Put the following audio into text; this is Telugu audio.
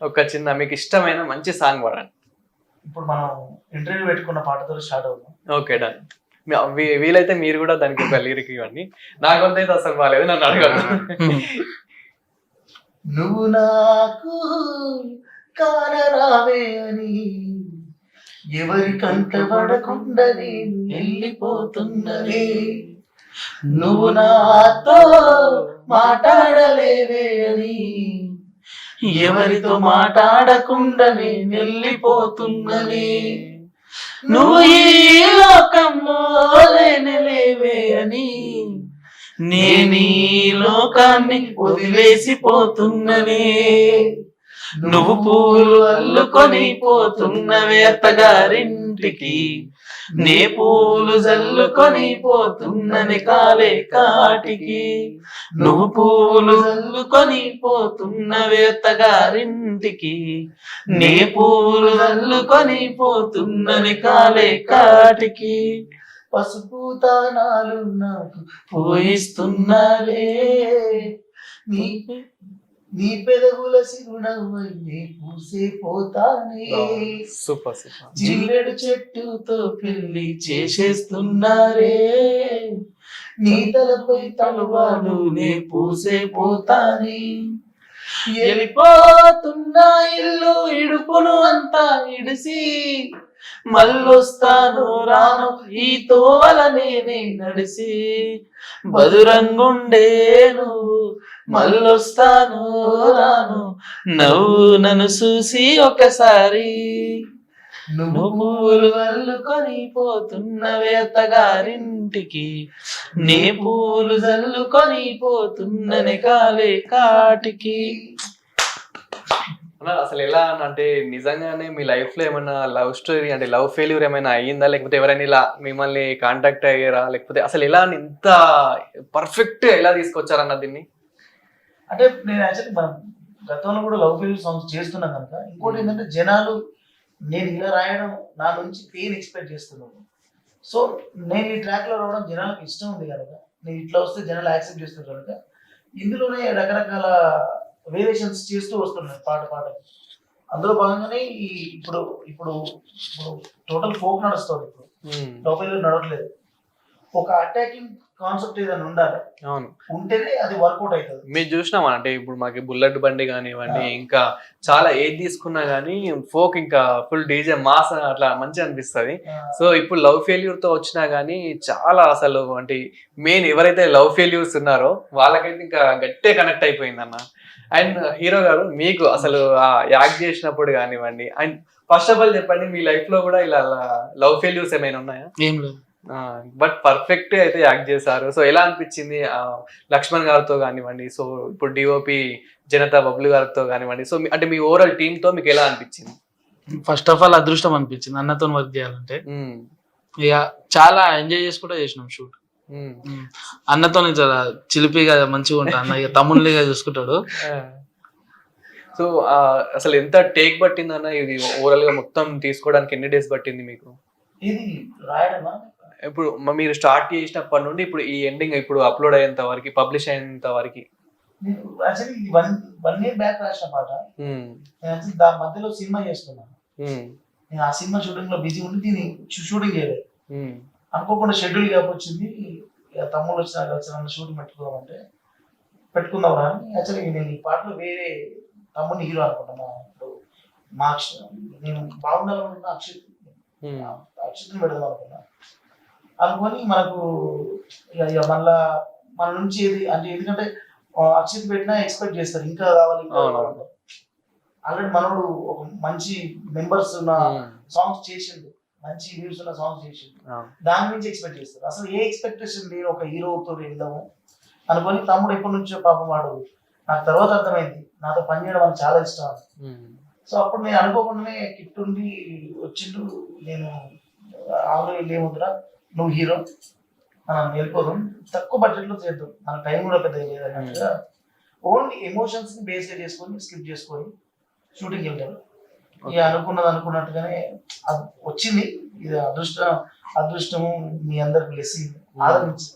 ఒక చిన్న మీకు ఇష్టమైన మంచి సాంగ్ పాడండి. ఇప్పుడు మనం ఇంటర్వ్యూ పెట్టుకున్న పాటతో స్టార్ట్ అవుతాం ఓకే డన్. వీలైతే మీరు కూడా దానికి ఒక లిరిక్ ఇవ్వండి. నాకు అయితే అసలు బాగాలేదు నన్ను అడగదు నువ్వు నాకు కానరావే అని ఎవరి కంట పడకుండా నేను వెళ్ళిపోతున్నదే. నువ్వు నాతో మాట్లాడలేవే ఎవరితో మాట్లాడకుండానే వెళ్ళిపోతున్నది నువ్వు ఈ లోకంలో లేనలేవే అని నేను లోకాన్ని వదిలేసిపోతున్ననే నువ్వు పూలు అల్లుకొని పోతున్నవే అత్తగారింటికి నే పూలు జల్లుకొని పోతున్నని కాలే కాటికి. నువ్వు పూలు జల్లుకొని పోతున్నవే అత్తగారింటికి నే పూలు జల్లుకొని పోతున్నని కాలే కాటికి. పసుపు తానాలు నాకు పోయిస్తున్నాలే. నీ నీ పెదవుల సిరునవ్వై పూసే పోతానే. Super super. జిల్లెడు చెట్టుతో పెళ్ళి చేసేస్తున్నారే. నీ తలపై తలవాలు నే పూసే పోతానే. వెళ్ళిపోతున్నా ఇల్లు ఇడుపును అంతా ఇడిసి మళ్ళొస్తాను రాను ఈ తోవల నేనే నడిసి బదురంగుండే నువ్వు మళ్ళొస్తాను రాను. నవ్వు నన్ను చూసి ఒకసారి. నువ్వు పూలు వల్లుకొని పోతున్నవే అత్తగారింటికి నీ పూలు జల్లుకొని పోతున్నని కాలే కాటికి. అన్న, అసలు ఎలా అని అంటే నిజంగానే మీ లైఫ్లో ఏమైనా లవ్ స్టోరీ అంటే లవ్ ఫెయిల్యూర్ ఏమైనా అయ్యిందా? లేకపోతే ఎవరైనా ఇలా మిమ్మల్ని కాంటాక్ట్ అయ్యారా? లేకపోతే అసలు ఎలా ఇంత పర్ఫెక్ట్ ఎలా తీసుకొచ్చారన్న దీన్ని? అంటే నేను యాక్చువల్లీ మనం గతంలో కూడా లవ్ ఫెయిల్యూర్ సాంగ్స్ చేస్తున్నాం కనుక ఇంకోటి ఏంటంటే జనాలు నేను ఇలా రాయడం నా నుంచి పెయిన్ ఎక్స్పెక్ట్ చేస్తున్నాను సో నేను ఈ ట్రాక్లో రావడం జనాలకు ఇష్టం ఉంది కనుక నేను ఇట్లా వస్తే జనాలు యాక్సెప్ట్ చేస్తారు కనుక ఇందులోనే రకరకాల వేరియేషన్స్ చేస్తూ వస్తున్నాను పాట పాట అందులో భాగంగానే ఈ ఇప్పుడు ఇప్పుడు ఇప్పుడు టోటల్ ఫోక్ నడుస్తుంది ఇప్పుడు. లవ్ ఫెయిల్యూర్ నడవట్లేదు. ఒక అటాకింగ్ కాన్సెప్ట్ ఏదైనా ఉండాలి. అవును. ఉంటేనే అది వర్కౌట్ అవుతుంది. మీరు చూసినామా అంటే ఇప్పుడు మాకు బుల్లెట్ బండి కానివ్వండి ఇంకా చాలా ఏది తీసుకున్నా గానీ ఫోక్ ఇంకా ఫుల్ డీజే మాస్ అట్లా మంచిగా అనిపిస్తది. సో ఇప్పుడు లవ్ ఫెయిల్యూర్తో వచ్చినా గానీ చాలా అసలు అంటే మెయిన్ ఎవరైతే లవ్ ఫెయిల్యూర్స్ ఉన్నారో వాళ్ళకైతే ఇంకా గట్టే కనెక్ట్ అయిపోయింది అన్న అండ్ హీరో గారు మీకు అసలు యాక్ట్ చేసినప్పుడు కానివ్వండి అండ్ ఫస్ట్ ఆఫ్ ఆల్ చెప్పండి మీ లైఫ్లో కూడా ఇలా లవ్ ఫెయిల్యూర్స్ ఏమైనా ఉన్నాయా? ఏం లేదు. బట్ పర్ఫెక్ట్ అయితే యాక్ట్ చేశారు. సో ఎలా అనిపించింది? లక్ష్మణ్ గారితో కానివ్వండి సో ఇప్పుడు డిఓపి జనతా బబ్లు గారితో కానివ్వండి సో అంటే మీ ఓవరాల్ టీమ్తో మీకు ఎలా అనిపించింది? ఫస్ట్ ఆఫ్ ఆల్ అదృష్టం అనిపించింది అన్నతో వర్క్ చేయాలంటే. మ్మ్. ఇక చాలా ఎంజాయ్ చేసి కూడా చేసినాం షూట్. అన్నతో చాలా చిలిపిగా మంచిగా ఉంటా అన్న ఇక తమ్ముళ్ళిగా చూసుకుంటాడు. సో అసలు ఎంత టేక్ పట్టింది అన్న ఇది ఓవరాల్గా మొత్తం తీసుకోవడానికి ఎన్ని డేస్ పట్టింది మీకు? ఇది రాయడమా? ఇప్పుడు మీరు స్టార్ట్ చేసినప్పటి నుండి ఇప్పుడు ఈ ఎండింగ్ ఇప్పుడు అప్లోడ్ అయ్యేంత వరకు పబ్లిష్ అయ్యేంత వరకు. నేను actually one one year back రాసిన పాట. నేను దాని మధ్యలో సినిమా చేస్తున్నాను. నేను ఆ సినిమా షూటింగ్లో బిజీ ఉండి దీన్ని షూటింగ్ చేయలేదు. అనుకోకుండా షెడ్యూల్ గ్యాప్ వచ్చింది. తమ్ముడు వచ్చిన వచ్చిన షూటింగ్ పెట్టుకోమంటే పెట్టుకుందాం రా అని. యాక్చువల్లీ నేను ఈ పాటలో వేరే తమ్ముడిని హీరో అనుకుంటున్నా. ఇప్పుడు మా నేను బాగుండాలనుకున్న అక్షిత్. అక్షిత్ని పెడదాం అనుకున్నా అనుకొని మనకు ఇక ఇక మళ్ళా మన నుంచి ఏది అంటే ఎందుకంటే అక్షిత్ పెట్టినా ఎక్స్పెక్ట్ చేస్తారు. ఇంకా కావాలి ఇంకా అవును. కావాలి ఆల్రెడీ మనోడు ఒక మంచి మెంబర్స్ ఉన్న. సాంగ్స్ చేసిండు. మంచి వ్యూస్ ఉన్న సాంగ్స్ చేసిండు. దాని నుంచి ఎక్స్పెక్ట్ చేస్తారు. అసలు ఏ ఎక్స్పెక్టేషన్ లేని ఒక హీరోతో వెళ్దాము. అనుకొని తమ్ముడు ఎప్పటి నుంచో పాపం వాడు నాకు తర్వాత అర్థమైంది. నాతో పని చేయడం నాకు చాలా ఇష్టం. సో అప్పుడు నేను అనుకోకుండానే కిట్ ఉండి వచ్చిండు. నేను ఆల్రెడీ ఏముందిరా నువ్వు హీరో మనం వెళ్ళిపోదాం. తక్కువ బడ్జెట్లో చేద్దాం. మన టైం కూడా పెద్ద లేదు అన్నట్టుగా ఓన్లీ ఎమోషన్స్ని బేస్గా చేసుకొని స్కిప్ చేసుకొని షూటింగ్ వెళ్తాడు ఇక అనుకున్నది అనుకున్నట్టుగానే అది వచ్చింది. ఇది అదృష్టం అదృష్టము మీ అందరి బ్లెస్సింగ్ ఆదరించి